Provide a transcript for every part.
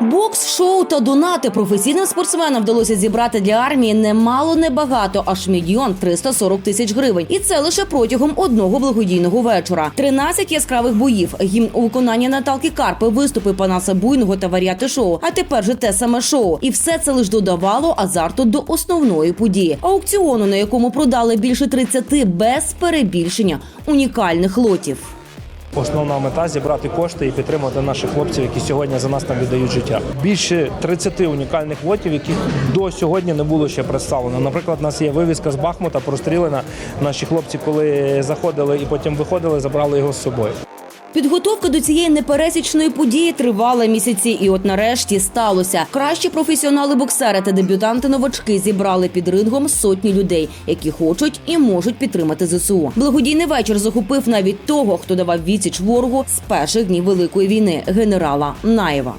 Бокс, шоу та донати професійним спортсменам вдалося зібрати для армії немало небагато, аж мільйон 340 тисяч гривень. І це лише протягом одного благодійного вечора. 13 яскравих боїв, гімн у виконанні Наталки Карпи, виступи Панаса Буйного та варіати шоу. А тепер же те саме шоу. І все це лише додавало азарту до основної події. Аукціону, на якому продали більше 30 без перебільшення унікальних лотів. Основна мета зібрати кошти і підтримати наших хлопців, які сьогодні за нас там віддають життя. Більше 30 унікальних лотів, яких до сьогодні не було ще представлено. Наприклад, у нас є вивізка з Бахмута, прострілена. Наші хлопці, коли заходили і потім виходили, забрали його з собою. Підготовка до цієї непересічної події тривала місяці, і от нарешті сталося. Кращі професіонали-боксери та дебютанти-новачки зібрали під рингом сотні людей, які хочуть і можуть підтримати ЗСУ. Благодійний вечір захопив навіть того, хто давав відсіч ворогу з перших днів великої війни генерала Наєва.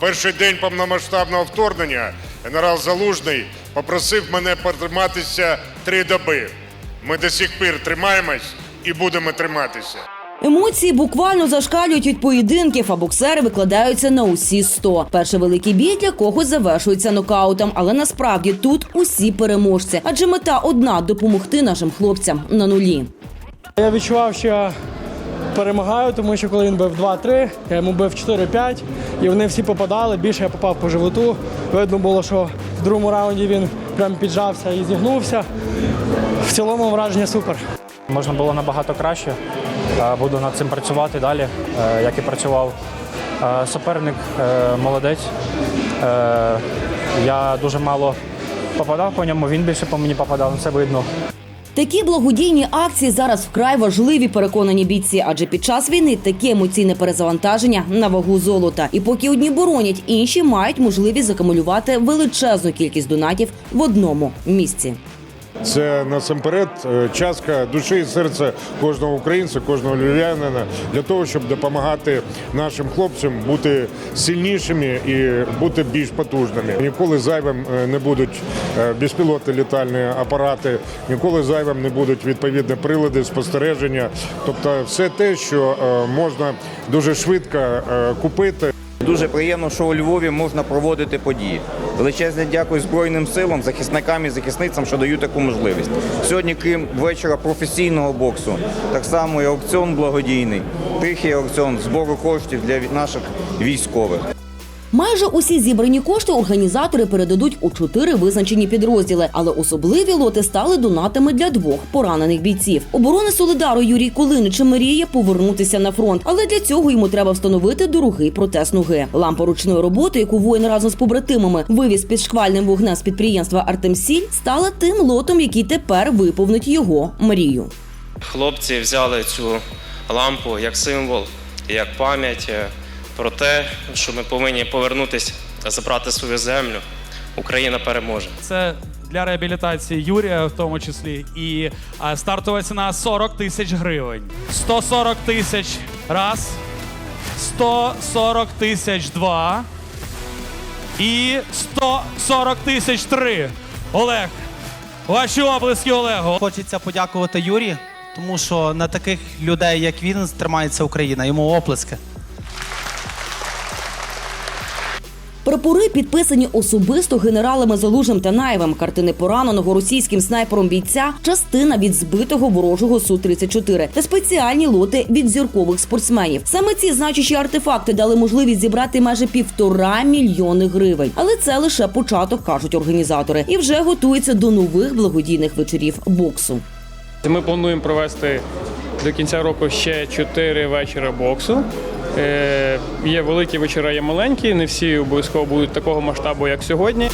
Перший день повномасштабного вторгнення генерал Залужний попросив мене потриматися три доби. Ми до сих пір тримаємось і будемо триматися. Емоції буквально зашкалюють від поєдинків, а боксери викладаються на усі 100. Перший великий бій для когось завершується нокаутом, але насправді тут усі переможці, адже мета одна допомогти нашим хлопцям на нулі. Я відчував, що я перемагаю, тому що коли він бив 2-3, я йому бив 4-5, і вони всі попадали. Більше я попав по животу. Видно було, що в другому раунді він прям піджався і зігнувся. В цілому враження супер. Можна було набагато краще. Е, Буду над цим працювати далі, е, як і працював. Е, Суперник молодець. Я дуже мало попадав по ньому, він більше по мені попадав, ну, це видно. Такі благодійні акції зараз вкрай важливі, переконані бійці, адже під час війни таке емоційне перезавантаження на вагу золота. І поки одні боронять, інші мають можливість закумулювати величезну кількість донатів в одному місці. Це насамперед е, частка душі і серця кожного українця, кожного львів'янина для того, щоб допомагати нашим хлопцям бути сильнішими і бути більш потужними. Ніколи зайвим е, не будуть е, безпілотні літальні апарати, ніколи зайвим не будуть відповідні прилади спостереження, тобто все те, що можна дуже швидко купити. Дуже приємно, що у Львові можна проводити події. Величезне дякую Збройним силам, захисникам і захисницям, що дають таку можливість. Сьогодні, крім вечора професійного боксу, так само і аукціон благодійний, тихий аукціон збору коштів для наших військових. Майже усі зібрані кошти організатори передадуть у чотири визначені підрозділи, але особливі лоти стали донатами для двох поранених бійців. Оборони Солидару Юрій Кулинич мріє повернутися на фронт, але для цього йому треба встановити дорогий протез ноги. Лампа ручної роботи, яку воїн разом з побратимами вивіз під шквальним вогнем з підприємства Артемсіль, стала тим лотом, який тепер виповнить його мрію. Хлопці взяли цю лампу як символ, як пам'ять е, про те, що ми повинні повернутися, забрати свою землю. Україна переможе. Це для реабілітації Юрія, в тому числі, і а, стартова ціна 40 тисяч гривень. 140 тисяч раз, 140 тисяч два і 140 тисяч три. Олег, ваші облески Олегу. Хочеться подякувати Юрі, тому що на таких людей, як він, тримається Україна. Йому оплески. Прапори підписані особисто генералами Залужним та Наєвим. Картини пораненого російським снайпером бійця, частина від збитого ворожого су 34 та спеціальні лоти від зіркових спортсменів. Саме ці значущі артефакти дали можливість зібрати майже півтора мільйони гривень. Але це лише початок, кажуть організатори, і вже готуються до нових благодійних вечорів боксу. Ми плануємо провести до кінця року ще чотири вечора боксу. Е, є великі вечора, є маленькі. Не всі обов'язково будуть такого масштабу, як сьогодні.